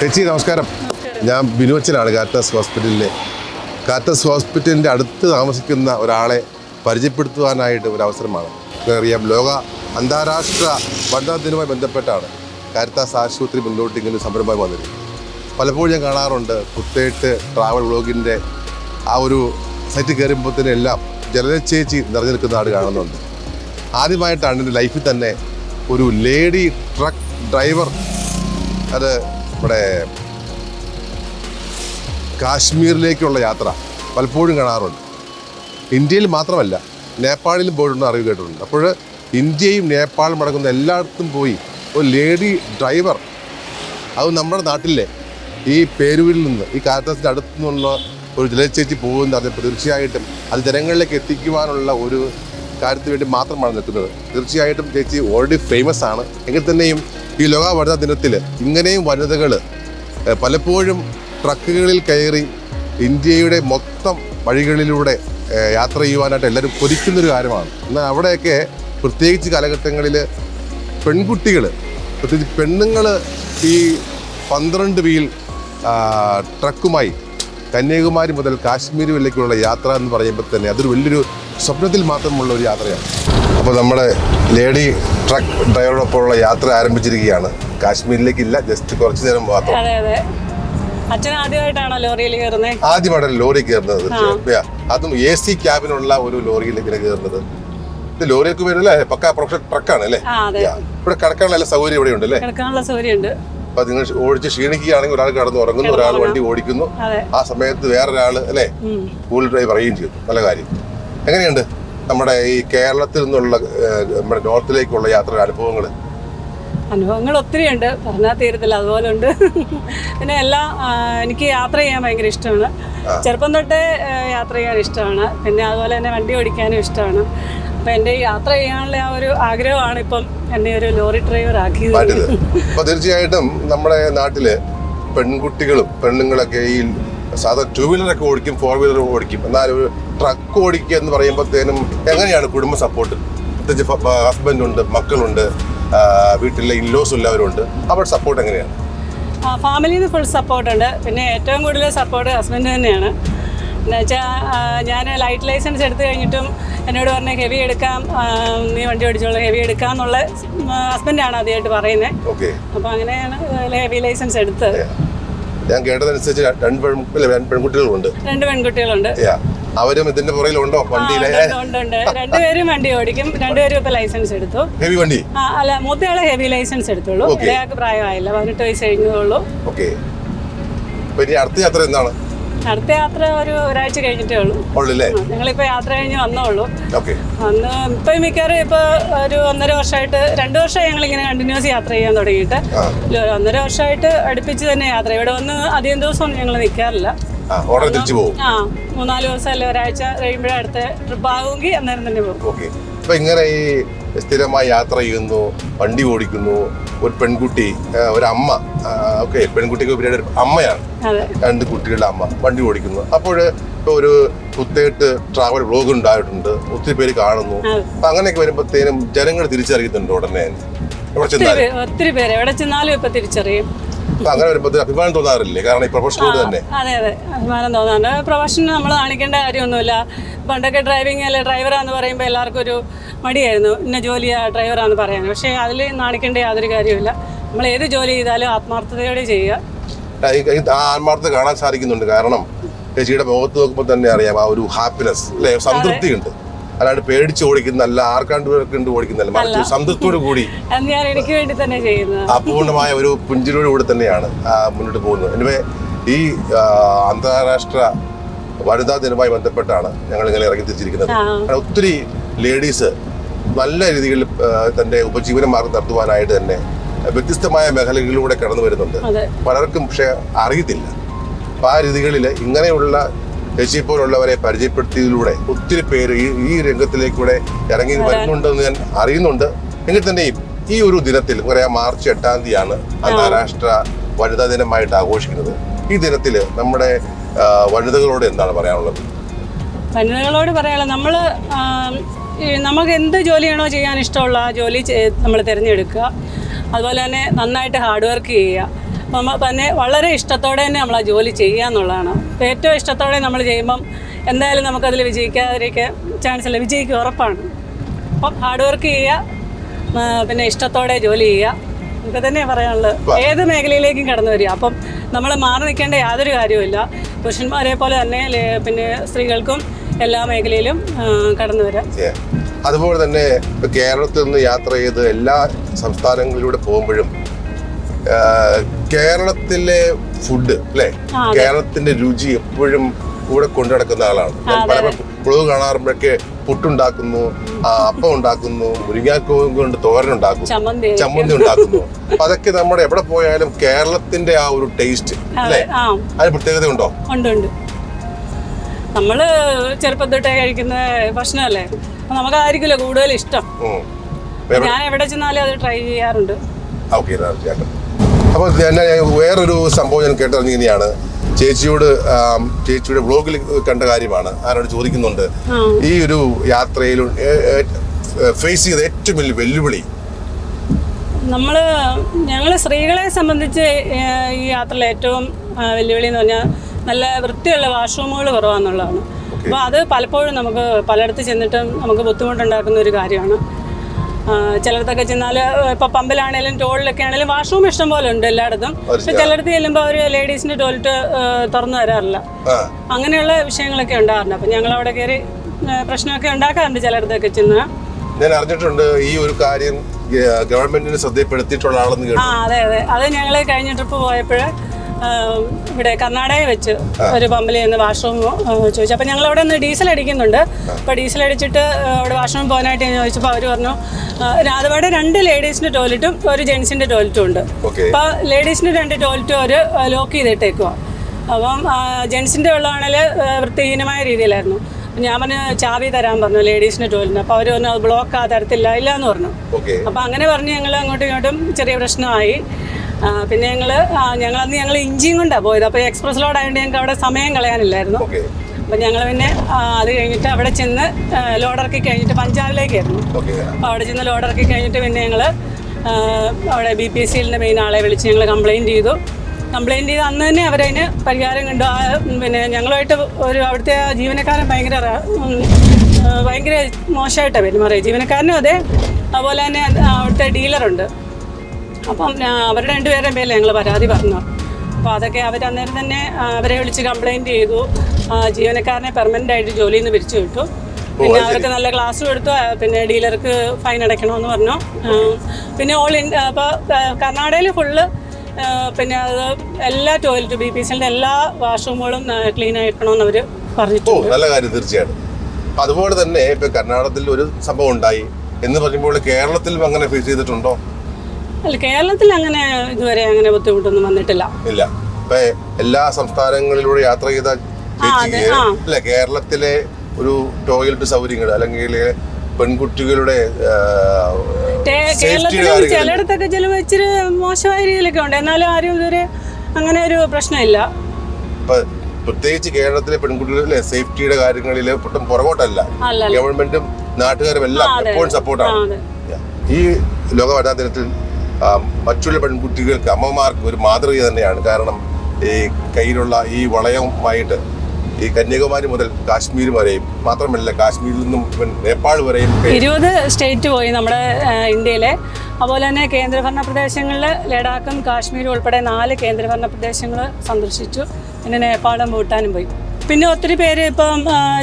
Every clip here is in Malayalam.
ചേച്ചി നമസ്കാരം. ഞാൻ ബിനുവച്ചനാണ് കാറ്റസ് ഹോസ്പിറ്റലിലെ. കാറ്റസ് ഹോസ്പിറ്റലിന്റെ അടുത്ത് താമസിക്കുന്ന ഒരാളെ പരിചയപ്പെടുത്തുവാനായിട്ട് ഒരു അവസരമാണ്. അറിയാം ലോക അന്താരാഷ്ട്ര വനിതാ ദിനവുമായി ബന്ധപ്പെട്ടാണ് കാരിത്താസ് ആശുപത്രി മുന്നോട്ട് ഇങ്ങനെ സംരംഭം സംരംഭമായി വന്നിരിക്കുന്നത് പലപ്പോഴും ഞാൻ കാണാറുണ്ട് കുത്തേട്ട് ട്രാവൽ വ്ളോഗിന്റെ ആ ഒരു സൈറ്റ് കയറുമ്പോഴത്തേനും എല്ലാം ജലനച്ചേച്ചി ചേച്ചി നിറഞ്ഞു നിൽക്കുന്ന ആട് കാണുന്നുണ്ട്. ആദ്യമായിട്ടാണ് എന്റെ ലൈഫിൽ തന്നെ ഒരു ലേഡി ട്രക്ക് ഡ്രൈവർ അത് നമ്മുടെ കാശ്മീരിലേക്കുള്ള യാത്ര പലപ്പോഴും കാണാറുണ്ട്. ഇന്ത്യയിൽ മാത്രമല്ല നേപ്പാളിലും പോയിട്ടുണ്ട് അറിവ് കേട്ടിട്ടുണ്ട്. അപ്പോൾ ഇന്ത്യയും നേപ്പാളും അടങ്ങുന്ന എല്ലായിടത്തും പോയി ഒരു ലേഡി ഡ്രൈവർ അത് നമ്മുടെ നാട്ടിലെ ഈ പേരൂരിൽ നിന്ന് ഈ കാറ്റസിന്റെ അടുത്തു നിന്നുള്ള ഒരു ജലച്ചേച്ചി പോകുന്ന അറിഞ്ഞപ്പോൾ തീർച്ചയായിട്ടും അത് ജനങ്ങളിലേക്ക് എത്തിക്കുവാനുള്ള ഒരു കാര്യത്തിന് വേണ്ടി മാത്രമാണ് നിൽക്കുന്നത്. തീർച്ചയായിട്ടും ചേച്ചി ഓൾറെഡി ഫേമസ് ആണ്. എങ്കിൽ തന്നെയും ഈ ലോക വനിതാ ദിനത്തിൽ ഇങ്ങനെയും വനിതകൾ പലപ്പോഴും ട്രക്കുകളിൽ കയറി ഇന്ത്യയുടെ മൊത്തം വഴികളിലൂടെ യാത്ര ചെയ്യുവാനായിട്ട് എല്ലാവരും കൊതിക്കുന്നൊരു കാര്യമാണ്. എന്നാൽ അവിടെയൊക്കെ പ്രത്യേകിച്ച് കാലഘട്ടങ്ങളിൽ പെൺകുട്ടികൾ പ്രത്യേകിച്ച് പെണ്ണുങ്ങൾ ഈ പന്ത്രണ്ട് വീൽ ട്രക്കുമായി കന്യാകുമാരി മുതൽ കാശ്മീർ യാത്ര എന്ന് പറയുമ്പോൾ തന്നെ അതൊരു വലിയൊരു സ്വപ്നത്തിൽ മാത്രമുള്ള ഒരു യാത്രയാണ്. അപ്പോൾ നമ്മുടെ ലേഡി ട്രക്ക് ഡ്രൈവറോടൊപ്പമുള്ള യാത്ര ആരംഭിച്ചിരിക്കുകയാണ്. കാശ്മീരിലേക്കില്ല ജസ്റ്റ് കുറച്ച് നേരം മാത്രം. അതെ അതെ. അച്ഛൻ ആദ്യമായിട്ടാണോ ലോറിയിൽ കയറുന്നത് ആദ്യമായിട്ടാണ് ലോറി കയറുന്നത്. അതും എ സി ക്യാബിനുള്ള ഒരു ലോറിയിൽ ഇങ്ങനെ കയറുന്നത്. ഇത് ലോറിയൊക്കെ വരില്ല പക്ക പ്രൊഫഷണൽ ട്രക്കാണ് അല്ലേ? ഇവിടെ കിടക്കാനുള്ള എല്ലാ സൗകര്യം ഇവിടെ ഉണ്ട് അല്ലേ? കിടക്കാനുള്ള സൗകര്യമുണ്ട്. അപ്പൊ നിങ്ങൾ ഓടിച്ച് ക്ഷീണിക്കുകയാണെങ്കിൽ ഒരാൾ കിടന്ന് ഉറങ്ങുന്നു ഒരാൾ വണ്ടി ഓടിക്കുന്നു. ആ സമയത്ത് വേറൊരാൾ അല്ലേ. കൂൾ ഡ്രൈവ് അറിയുകയും ചെയ്തു. നല്ല കാര്യം. എങ്ങനെയുണ്ട് നമ്മുടെ ഈ കേരളത്തിൽ നിന്നുള്ള നമ്മുടെ നോർത്തിലേക്കുള്ള യാത്ര അനുഭവങ്ങൾ അനുഭവങ്ങൾ ഒത്തിരി ഉണ്ട് പറഞ്ഞാൽ തീരത്തില്ല. അതുപോലെ ഉണ്ട്. പിന്നെ എല്ലാം എനിക്ക് യാത്ര ചെയ്യാൻ ഭയങ്കര ഇഷ്ടമാണ്. ചെറുപ്പം തൊട്ടേ യാത്ര ചെയ്യാൻ ഇഷ്ടമാണ്. പിന്നെ അതുപോലെ തന്നെ വണ്ടി ഓടിക്കാനും ഇഷ്ടമാണ്. അപ്പം എന്റെ യാത്ര ചെയ്യാനുള്ള ആ ഒരു ആഗ്രഹമാണ് ഇപ്പം എന്നെ ഒരു ലോറി ഡ്രൈവർ ആക്കിയത്. തീർച്ചയായിട്ടും നമ്മുടെ നാട്ടിൽ പെൺകുട്ടികളും പെണ്ണുങ്ങളൊക്കെ ഈ സാധാരണ ടു വീലറൊക്കെ ഓടിക്കും ഫോർ വീലർ ഓടിക്കും. എന്നാൽ ഒരു ട്രക്ക് ഓടിക്കുക എന്ന് പറയുമ്പോഴത്തേനും എങ്ങനെയാണ് കുടുംബ സപ്പോർട്ട് പ്രത്യേകിച്ച് ഹസ്ബൻഡ് ഉണ്ട് മക്കളുണ്ട് വീട്ടിലെ ഇൻലോസ് എല്ലാവരുണ്ട് അവരുടെ സപ്പോർട്ട് എങ്ങനെയാണ്? ഫാമിലിയിൽ നിന്ന് ഫുൾ സപ്പോർട്ടുണ്ട് പിന്നെ ഏറ്റവും കൂടുതൽ സപ്പോർട്ട് ഹസ്ബൻഡ് തന്നെയാണ്. എന്നുവെച്ചാൽ ഞാൻ ലൈറ്റ് ലൈസൻസ് എടുത്തു കഴിഞ്ഞിട്ടും എന്നോട് പറഞ്ഞ ഹെവി എടുക്കാം നീ വണ്ടി ഓടിച്ചോളൂ ഹെവി എടുക്കാം എന്നുള്ള ഹസ്ബൻഡാണ് ആദ്യമായിട്ട് പറയുന്നത് അപ്പോൾ അങ്ങനെയാണ് ഹെവി ലൈസൻസ് എടുത്തത്. ഞാൻ കേട്ടതനുസരിച്ച് രണ്ട് പെൺ രണ്ട് പെൺകുട്ടികളുണ്ട് രണ്ട് പെൺകുട്ടികളുണ്ട്. അവരും ഇതിന്റെ പുറകിലുണ്ടോ വണ്ടിയിലെ? രണ്ടുപേരും വണ്ടി ഓടിക്കും. രണ്ടുപേരും ഇപ്പൊ ലൈസൻസ് എടുത്തു. ഹെവി വണ്ടി? അല്ല മൂത്തയാളെ ഹെവി ലൈസൻസ് എടുത്തോളൂ Okay. ഇളയാൾക്ക് പ്രായമായില്ല. പതിനെട്ട് വയസ്സ് കഴിഞ്ഞതുള്ളൂ ഓക്കെ അടുത്ത യാത്ര എന്താണ്? അടുത്ത യാത്ര ഒരു ഒരാഴ്ച കഴിഞ്ഞിട്ടേ ഉള്ളൂ. ഞങ്ങളിപ്പോ യാത്ര കഴിഞ്ഞ് വന്നോളൂ. അന്ന് ഇപ്പൊ മിക്കവാറും ഇപ്പൊ ഒരു ഒന്നര വർഷമായിട്ട് രണ്ടു വർഷമായി ഞങ്ങൾ ഇങ്ങനെ കണ്ടിന്യൂസ് യാത്ര ചെയ്യാൻ തുടങ്ങിയിട്ട്. ഒന്നര വർഷമായിട്ട് അടുപ്പിച്ച് തന്നെ യാത്ര. ഇവിടെ വന്ന് അധികം ദിവസം ഞങ്ങൾ നിൽക്കാറില്ല തിരിച്ചു പോകും ആ മൂന്നാൽ ദിവസം അല്ലെ ഒരാഴ്ച കഴിയുമ്പോഴേ അടുത്ത ട്രിപ്പ് ആകുമെങ്കിൽ അന്നേരം തന്നെ പോകും. ഇങ്ങനെ ഈ സ്ഥിരമായി യാത്ര ചെയ്യുന്നു വണ്ടി ഓടിക്കുന്നു. ഒരു പെൺകുട്ടി ഒരമ്മ ഒരു അമ്മ ഓക്കെ പെൺകുട്ടിക്ക് ഉപരി ഒരു അമ്മയാണ്. രണ്ട് കുട്ടികളുടെ അമ്മ വണ്ടി ഓടിക്കുന്നു. അപ്പോൾ ഇപ്പോൾ ഒരു കുത്തേട്ട് ട്രാവൽ ബ്ലോഗ് ഉണ്ടായിട്ടുണ്ട്. ഒത്തിരി പേര് കാണുന്നു. അപ്പൊ അങ്ങനെയൊക്കെ വരുമ്പോഴത്തേനും ജനങ്ങൾ തിരിച്ചറിയുന്നുണ്ട് ഉടനെ ഒത്തിരി പേര്. എവിടെ ചെന്നാലും ഇപ്പം തിരിച്ചറിയും. അപ്പൊ അങ്ങനെ വരുമ്പോഴത്തേനും അഭിമാനം തോന്നാറില്ലേ? കാരണം ഈ പ്രൊഫഷനോട് തന്നെ. അതെ അതെ. അഭിമാനം തോന്നാറുണ്ട്. പ്രൊഫഷൻ നമ്മൾ കാണിക്കേണ്ട കാര്യമൊന്നുമില്ല. പണ്ടൊക്കെ ഡ്രൈവിംഗ് അല്ലെ ഡ്രൈവറാന്ന് പറയുമ്പോൾ എല്ലാവർക്കും ഒരു മടിയായിരുന്നു. ഇന്ന ജോലിയാ ഡ്രൈവറാന്ന് പറയാൻ. പക്ഷേ അതിൽ നാണിക്കേണ്ട യാതൊരു കാര്യമില്ല നമ്മൾ ഏത് ജോലി ചെയ്താലും ആത്മാർത്ഥതയോടെ ചെയ്യുക. ആത്മാർത്ഥത കാണാൻ സാധിക്കുന്നുണ്ട്. കാരണം ചേച്ചിയുടെ മുഖത്ത് നോക്കുമ്പോൾ തന്നെ അറിയാം ആ ഒരു ഹാപ്പിനെസ് അല്ലെ? സംതൃപ്തി ഉണ്ട് അല്ലാണ്ട് പേടിച്ച് ഓടിക്കുന്നല്ല ആർക്കാണ്ട് കണ്ട് ഓടിക്കുന്നല്ല മറിച്ച് സംതൃപ്തിയോട് കൂടി. എനിക്ക് വേണ്ടി തന്നെ ചെയ്യുന്നത്. അപൂർണമായ ഒരു പുഞ്ചിരിയോട് കൂടി തന്നെയാണ് മുന്നോട്ട് പോകുന്നത്. എനിവേ ഈ അന്താരാഷ്ട്ര വനിതാ ദിനവുമായി ബന്ധപ്പെട്ടാണ് ഞങ്ങൾ ഇങ്ങനെ ഇറങ്ങി തിരിച്ചിരിക്കുന്നത്. ഒത്തിരി ലേഡീസ് നല്ല രീതിയിൽ തന്റെ ഉപജീവന മാർഗം നടത്തുവാനായിട്ട് തന്നെ വ്യത്യസ്തമായ മേഖലകളിലൂടെ കടന്നു വരുന്നുണ്ട്. പലർക്കും പക്ഷെ അറിയത്തില്ല. അപ്പൊ ആ രീതികളിൽ ഇങ്ങനെയുള്ള ചേച്ചി പോലുള്ളവരെ പരിചയപ്പെടുത്തിയതിലൂടെ ഒത്തിരി പേര് ഈ ഈ രംഗത്തിലേക്കൂടെ ഇറങ്ങി വരുന്നുണ്ടെന്ന് ഞാൻ അറിയുന്നുണ്ട്. എങ്കിൽ തന്നെയും ഈ ഒരു ദിനത്തിൽ പറയാം മാർച്ച് എട്ടാം തീയതിയാണ് അന്താരാഷ്ട്ര വനിതാ ദിനമായിട്ട് ആഘോഷിക്കുന്നത്. ഈ ദിനത്തിൽ നമ്മുടെ വനിതകളോട് എന്താണ് പറയാനുള്ളത്? വനിതകളോട് പറയാനുള്ളത് നമ്മൾ നമുക്ക് എന്ത് ജോലിയാണോ ചെയ്യാൻ ഇഷ്ടമുള്ള ആ ജോലി നമ്മൾ തിരഞ്ഞെടുക്കുക. അതുപോലെ തന്നെ നന്നായിട്ട് ഹാർഡ് വർക്ക് ചെയ്യുക. നമ്മൾ തന്നെ വളരെ ഇഷ്ടത്തോടെ തന്നെ നമ്മൾ ആ ജോലി ചെയ്യുക എന്നുള്ളതാണ്. ഏറ്റവും ഇഷ്ടത്തോടെ നമ്മൾ ചെയ്യുമ്പം എന്തായാലും നമുക്കതിൽ വിജയിക്കാതിരിക്കാൻ ചാൻസ് ഇല്ല. വിജയിക്കുക ഉറപ്പാണ്. അപ്പം ഹാർഡ് വർക്ക് ചെയ്യുക പിന്നെ ഇഷ്ടത്തോടെ ജോലി ചെയ്യുക. ഇതൊക്കെ തന്നെ പറയാനുള്ളത്. ഏത് മേഖലയിലേക്കും കടന്നു വരിക. അപ്പം നമ്മൾ മാറി നിൽക്കേണ്ട യാതൊരു കാര്യവുമില്ല. പുരുഷന്മാരെ പോലെ തന്നെ പിന്നെ സ്ത്രീകൾക്കും എല്ലാ മേഖലയിലും കടന്നു വരാം. അതുപോലെ തന്നെ ഇപ്പൊ കേരളത്തിൽ നിന്ന് യാത്ര ചെയ്ത് എല്ലാ സംസ്ഥാനങ്ങളിലൂടെ പോകുമ്പോഴും കേരളത്തിലെ ഫുഡ് അല്ലേ കേരളത്തിന്റെ രുചി എപ്പോഴും കൂടെ കൊണ്ടു നടക്കുന്ന ആളാണ്. ഞാൻ പല പുളവ് കാണാറുമ്പോഴൊക്കെ പുട്ടുണ്ടാക്കുന്നു അപ്പം ഉണ്ടാക്കുന്നു മുരിങ്ങാക്കോവും കൊണ്ട് തോരൻ ഉണ്ടാക്കുന്നു ചമ്മന്തി ഉണ്ടാക്കുന്നു. അപ്പൊ അതൊക്കെ നമ്മുടെ എവിടെ പോയാലും കേരളത്തിന്റെ ആ ഒരു ടേസ്റ്റ് അല്ലേ അതിന് പ്രത്യേകത ഉണ്ടോ? നമ്മൾ ചെറുപ്പം തൊട്ടേ കഴിക്കുന്ന ഭക്ഷണമല്ലേ? അപ്പൊ നമുക്കായിരിക്കില്ല കൂടുതൽ ഇഷ്ടം ഞാൻ എവിടെ ചെന്നാലും അത് ട്രൈ ചെയ്യാറുണ്ട്. ഓക്കെ അപ്പോൾ ഞാൻ വേറൊരു സംഭവം ഞാൻ കേട്ടറിഞ്ഞിങ്ങനെയാണ് ചേച്ചിയോട് ചേച്ചിയുടെ ബ്ലോഗിൽ കണ്ട കാര്യമാണ്. ആരോട് ചോദിക്കുന്നുണ്ട്. ഈ ഒരു യാത്രയിൽ ഫേസ് ചെയ്ത ഏറ്റവും വലിയ വെല്ലുവിളി? നമ്മൾ ഞങ്ങൾ സ്ത്രീകളെ സംബന്ധിച്ച് ഈ യാത്രയിൽ ഏറ്റവും വെല്ലുവിളി എന്ന് പറഞ്ഞാൽ നല്ല വൃത്തിയുള്ള വാഷ്റൂമുകൾ കുറവാന്നുള്ളതാണ്. അപ്പോൾ അത് പലപ്പോഴും നമുക്ക് പലയിടത്ത് ചെന്നിട്ടും നമുക്ക് ബുദ്ധിമുട്ടുണ്ടാക്കുന്ന ഒരു കാര്യമാണ്. ചിലയിടത്തൊക്കെ ചെന്നാൽ ഇപ്പൊ പമ്പിലാണേലും ടോളിലൊക്കെ ആണെങ്കിലും വാഷ്റൂം ഇഷ്ടം പോലെ ഉണ്ട് എല്ലായിടത്തും. പക്ഷെ ചിലയിടത്ത് ചെല്ലുമ്പോൾ അവർ ലേഡീസിന്റെ ടോയ്ലറ്റ് തുറന്നു തരാറില്ല അങ്ങനെയുള്ള വിഷയങ്ങളൊക്കെ ഉണ്ടാകാറുണ്ട്. അപ്പൊ ഞങ്ങൾ അവിടെ കയറി പ്രശ്നമൊക്കെ ഉണ്ടാക്കാറുണ്ട് ചിലയിടത്തൊക്കെ ചെന്ന്. ഞാൻ അറിഞ്ഞിട്ടുണ്ട് ഈ ഒരു കാര്യം ഗവൺമെന്റിനെ ശ്രദ്ധപ്പെടുത്തിയിട്ടുള്ള ആളെന്ന് ആ കേട്ടു അതെ അതെ. അത് ഞങ്ങൾ കഴിഞ്ഞ ട്രിപ്പ് പോയപ്പോൾ ഇവിടെ കർണാടകയിൽ വെച്ച് ഒരു പമ്പിൽ നിന്ന് വാഷ്റൂം ചോദിച്ചു. അപ്പം ഞങ്ങൾ അവിടെ നിന്ന് ഡീസൽ അടിക്കുന്നുണ്ട്. അപ്പോൾ ഡീസൽ അടിച്ചിട്ട് അവിടെ വാഷ്റൂം പോകാനായിട്ട് ഞാൻ ചോദിച്ചപ്പോൾ അവർ പറഞ്ഞു രാധവാടെ രണ്ട് ലേഡീസിന്റെ ടോയ്ലറ്റും ഒരു ജെൻസിന്റെ ടോയ്ലറ്റും ഉണ്ട്. അപ്പോൾ ലേഡീസിന്റെ രണ്ട് ടോയ്ലറ്റും അവർ ലോക്ക് ചെയ്തിട്ടേക്കുക അപ്പം ജെൻസിന്റെ വെള്ളമാണെങ്കിൽ വൃത്തിഹീനമായ രീതിയിലായിരുന്നു. ഞാൻ പറഞ്ഞു ചാവി തരാൻ പറഞ്ഞു ലേഡീസിന്റെ ടോയ്ലറ്റിന്. അപ്പോൾ അവർ പറഞ്ഞു അത് ബ്ലോക്ക് ആ തരത്തില്ല ഇല്ല എന്ന് പറഞ്ഞു അപ്പോൾ അങ്ങനെ പറഞ്ഞ് ഞങ്ങൾ അങ്ങോട്ടും ഇങ്ങോട്ടും ചെറിയ പ്രശ്നമായി. പിന്നെ ഞങ്ങൾ ഞങ്ങൾ അന്ന് ഞങ്ങൾ ഇഞ്ചിയും കൊണ്ടാണ് പോയത്. അപ്പോൾ എക്സ്പ്രസ് ലോഡ് ആയതുകൊണ്ട് ഞങ്ങൾക്ക് അവിടെ സമയം കളയാനില്ലായിരുന്നു. അപ്പം ഞങ്ങൾ പിന്നെ അത് കഴിഞ്ഞിട്ട് അവിടെ ചെന്ന് ലോഡിറക്കി കഴിഞ്ഞിട്ട് പഞ്ചാബിലേക്കായിരുന്നു. അപ്പോൾ അവിടെ ചെന്ന് ലോഡിറക്കി കഴിഞ്ഞിട്ട് പിന്നെ ഞങ്ങൾ അവിടെ ബി പി എസ് സിയിലിന്റെ മെയിൻ ആളെ വിളിച്ച് ഞങ്ങൾ കംപ്ലയിന്റ് ചെയ്തു. കംപ്ലയിന്റ് ചെയ്ത് അന്ന് തന്നെ അവരതിന് പരിഹാരം കണ്ടു. ആ, പിന്നെ ഞങ്ങളുമായിട്ട് ഒരു അവിടുത്തെ ജീവനക്കാരൻ ഭയങ്കര ഭയങ്കര മോശമായിട്ടാണ് പെരുമാറിയത്. ജീവനക്കാരനും അതെ. അതുപോലെ തന്നെ അവിടുത്തെ ഡീലറുണ്ട്. അപ്പം അവരുടെ രണ്ടുപേരുടെ മേലെ ഞങ്ങൾ പരാതി പറഞ്ഞു. അപ്പോൾ അതൊക്കെ അവർ അന്നേരം തന്നെ അവരെ വിളിച്ച് കംപ്ലയിന്റ് ചെയ്തു. ജീവനക്കാരനെ പെർമനന്റ് ആയിട്ട് ജോലിയിൽ നിന്ന് പിരിച്ചു വിട്ടു. പിന്നെ അവർക്ക് നല്ല ക്ലാസ് കൊടുത്തു. പിന്നെ ഡീലർക്ക് ഫൈൻ അടയ്ക്കണമെന്ന് പറഞ്ഞു. പിന്നെ ഓൾ ഇന്ത്യ അപ്പോൾ കർണാടകയിൽ ഫുള്ള് പിന്നെ അത് എല്ലാ ടോയ്ലറ്റ് ബി പി സിന്റെ എല്ലാ വാഷ്റൂമുകളും ക്ലീൻ ആയിരിക്കണമെന്ന് അവർ പറഞ്ഞിട്ടുണ്ട്. നല്ല കാര്യം തീർച്ചയായിട്ടും. അതുപോലെ തന്നെ ഇപ്പൊ കർണാടകത്തിൽ ഒരു സംഭവം ഉണ്ടായി. എന്ന് പറയുമ്പോൾ കേരളത്തിലും അങ്ങനെ ഫേസ് ചെയ്തിട്ടുണ്ടോ? അല്ല കേരളത്തിൽ അങ്ങനെ ഇതുവരെ അങ്ങനെ ബുദ്ധിമുട്ടൊന്നും വന്നിട്ടില്ല. ഇല്ല. ഇപ്പൊ എല്ലാ സംസ്ഥാനങ്ങളിലൂടെ യാത്ര ചെയ്ത അല്ല കേരളത്തിലെ ഒരു ടോയ്ലറ്റ് സൗകര്യങ്ങൾ അല്ലെങ്കിൽ പെൺകുട്ടികളുടെ കേരളത്തിലും ചിലയിടത്തൊക്കെ ചില ഇച്ചിരി മോശമായ രീതിയിലൊക്കെ ഉണ്ട്. എന്നാലും ആരും ഇതുവരെ അങ്ങനെ ഒരു പ്രശ്നമില്ല. പ്രത്യേകിച്ച് കേരളത്തിലെ പെൺകുട്ടികളിലെ സേഫ്റ്റിയുടെ കാര്യങ്ങളിൽ ഒട്ടും പുറകോട്ടല്ല. ഗവൺമെന്റും നാട്ടുകാരും എല്ലാം എപ്പോഴും സപ്പോർട്ടാണ് ഈ ലോക വനിതാ ദിനത്തിൽ മറ്റുള്ള പെൺകുട്ടികൾക്ക് അമ്മമാർക്ക് ഒരു മാതൃക തന്നെയാണ്. കാരണം ഈ കയ്യിലുള്ള ഈ വളയവുമായിട്ട് ഈ കന്യാകുമാരി മുതൽ കാശ്മീർ വരെയും മാത്രമല്ല കാശ്മീരിൽ നിന്നും നേപ്പാൾ വരെയും ഇരുപത് സ്റ്റേറ്റ് പോയി നമ്മുടെ ഇന്ത്യയിലെ. അതുപോലെ തന്നെ കേന്ദ്രഭരണ പ്രദേശങ്ങളിൽ ലഡാക്കും കാശ്മീരും ഉൾപ്പെടെ നാല് കേന്ദ്രഭരണ പ്രദേശങ്ങൾ സന്ദർശിച്ചു. പിന്നെ നേപ്പാളും ഭൂട്ടാനും പോയി. പിന്നെ ഒത്തിരി പേര് ഇപ്പം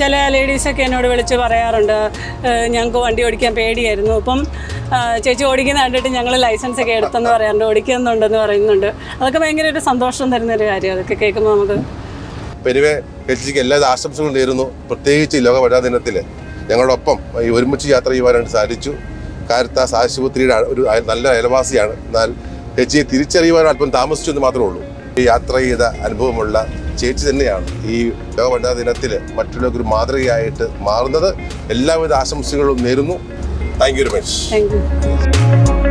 ചില ലേഡീസൊക്കെ എന്നോട് വിളിച്ച് പറയാറുണ്ട് ഞങ്ങൾക്ക് വണ്ടി ഓടിക്കാൻ പേടിയായിരുന്നു. ഇപ്പം ചേച്ചി ഓടിക്കുന്ന കണ്ടിട്ട് ഞങ്ങൾ ലൈസൻസ് ഒക്കെ എടുത്തെന്ന് പറയാറുണ്ട് ഓടിക്കുന്നുണ്ടെന്ന് പറയുന്നുണ്ട്. അതൊക്കെ ഭയങ്കര ഒരു സന്തോഷം തരുന്ന ഒരു കാര്യം അതൊക്കെ കേൾക്കുമ്പോൾ നമുക്ക്. പെരുവെ ചേച്ചിക്ക് എല്ലാ ആശംസകളും നേരുന്നു. പ്രത്യേകിച്ച് ലോക വനിതാ ദിനത്തിൽ ഞങ്ങളോടൊപ്പം ഈ ഒരുമിച്ച് യാത്ര ചെയ്യുവാനായിട്ട് സാധിച്ചു. കാരത്താസ് ആശുപത്രിയുടെ ഒരു നല്ല അയൽവാസിയാണ്. എന്നാൽ ചേച്ചിയെ തിരിച്ചറിയുവാൻ അല്പം താമസിച്ചു എന്ന് മാത്രമേ ഉള്ളൂ. യാത്ര ചെയ്ത അനുഭവമുള്ള ചേച്ചി തന്നെയാണ് ഈ ലോക വനിതാ ദിനത്തിൽ മറ്റുള്ളവർക്ക് ഒരു മാതൃകയായിട്ട് മാറുന്നത്. എല്ലാവിധ ആശംസകളും നേരുന്നു. Thank you very much thank you